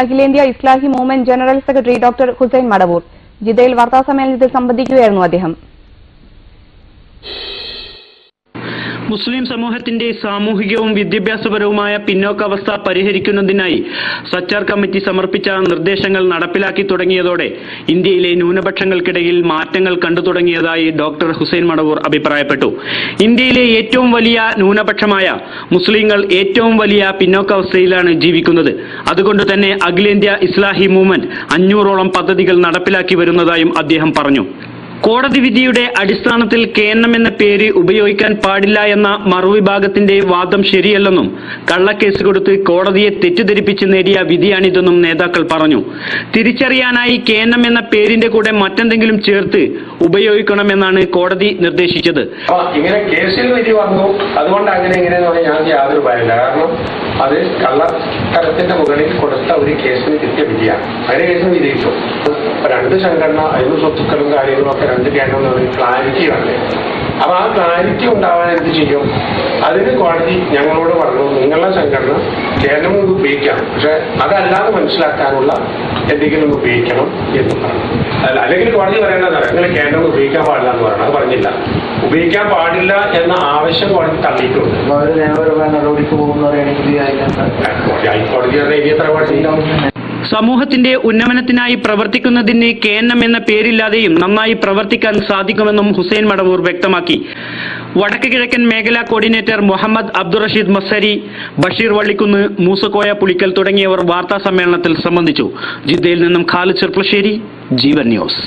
അഖിലേന്ത്യാ Islahi movement general secretary doctor Hussain Madavoor. ജിദ്ദയിൽ വാർത്താസമ്മേളനത്തിൽ സംബന്ധിക്കുകയായിരുന്നു അദ്ദേഹം. മുസ്ലിം സമൂഹത്തിന്റെ സാമൂഹികവും വിദ്യാഭ്യാസപരവുമായ പിന്നോക്കാവസ്ഥ പരിഹരിക്കുന്നതിനായി സച്ചാർ കമ്മിറ്റി സമർപ്പിച്ച നിർദ്ദേശങ്ങൾ നടപ്പിലാക്കി തുടങ്ങിയതോടെ ഇന്ത്യയിലെ ന്യൂനപക്ഷങ്ങൾക്കിടയിൽ മാറ്റങ്ങൾ കണ്ടു തുടങ്ങിയതായി ഡോക്ടർ ഹുസൈൻ മടവൂർ അഭിപ്രായപ്പെട്ടു. ഇന്ത്യയിലെ ഏറ്റവും വലിയ ന്യൂനപക്ഷമായ മുസ്ലിങ്ങൾ ഏറ്റവും വലിയ പിന്നോക്കാവസ്ഥയിലാണ് ജീവിക്കുന്നത്. അതുകൊണ്ട് തന്നെ അഖിലേന്ത്യാ ഇസ്ലാഹി മൂവ്മെന്റ് അഞ്ഞൂറോളം പദ്ധതികൾ നടപ്പിലാക്കി വരുന്നതായും അദ്ദേഹം പറഞ്ഞു. കോടതി വിധിയുടെ അടിസ്ഥാനത്തിൽ കേന്നം എന്ന പേര് ഉപയോഗിക്കാൻ പാടില്ല എന്ന മറുവിഭാഗത്തിന്റെ വാദം ശരിയല്ലെന്നും കള്ളക്കേസ് കൊടുത്ത് കോടതിയെ തെറ്റിദ്ധരിപ്പിച്ച് നേടിയ വിധിയാണിതെന്നും നേതാക്കൾ പറഞ്ഞു. തിരിച്ചറിയാനായി കേന്നം എന്ന പേരിന്റെ കൂടെ മറ്റെന്തെങ്കിലും ചേർത്ത് ഉപയോഗിക്കണമെന്നാണ് കോടതി നിർദ്ദേശിച്ചത്. ഇങ്ങനെ കേസിൽ വിധി വന്നു. അതുകൊണ്ട് അങ്ങനെ ഇങ്ങനെ യാതൊരു ഭയമില്ല. കാരണം അത് കള്ളത്തരത്തിന്റെ മുകളിൽ കൊടുത്ത ഒരു കേസിന് കിട്ടിയ വിധിയാണ്. അങ്ങനെ കേസിന് വിധിയിട്ടു. രണ്ട് സംഘടന അതിന് സ്വത്തുക്കളും കാര്യങ്ങളും ഒക്കെ രണ്ട് കേന്ദ്രം ക്ലാരിറ്റി വേണ്ടേ അപ്പൊ ആ ക്ലാരിറ്റി ഉണ്ടാവാൻ എന്ത് ചെയ്യും? അതിന് കോടതി ഞങ്ങളോട് പറഞ്ഞു നിങ്ങളുടെ സംഘടന കേരളം ഇത് ഉപയോഗിക്കാം പക്ഷെ അതല്ലാതെ മനസ്സിലാക്കാനുള്ള എന്തെങ്കിലും ഉപയോഗിക്കണം എന്ന് പറഞ്ഞു. അല്ല അല്ലെങ്കിൽ കോടതി പറയേണ്ടതാണ്. നിങ്ങൾ കേരളം ഉപയോഗിക്കാൻ പാടില്ല എന്ന് പറയണം അത് പറഞ്ഞില്ല. ഉപയോഗിക്കാൻ പാടില്ല എന്ന ആവശ്യം കോടതി തള്ളിയിട്ടുണ്ട്. നടപടിക്ക് പോകുന്ന ഹൈക്കോടതി ഇനി എത്ര കോടതി സമൂഹത്തിന്റെ ഉന്നമനത്തിനായി പ്രവർത്തിക്കുന്നതിന് കേന്നം എന്ന പേരില്ലാതെയും നന്നായി പ്രവർത്തിക്കാൻ സാധിക്കുമെന്നും ഹുസൈൻ മടവൂർ വ്യക്തമാക്കി. വടക്ക് കിഴക്കൻ മേഖലാ കോർഡിനേറ്റർ മുഹമ്മദ് അബ്ദുൾ റഷീദ് മസരി ബഷീർ വള്ളിക്കുന്ന് മൂസക്കോയ പുളിക്കൽ തുടങ്ങിയവർ വാർത്താ സമ്മേളനത്തിൽ സംബന്ധിച്ചു. ജിദ്ദയിൽ നിന്നും ഖാലിദ് ചെർപ്പളശ്ശേരി ജീവൻ ന്യൂസ്.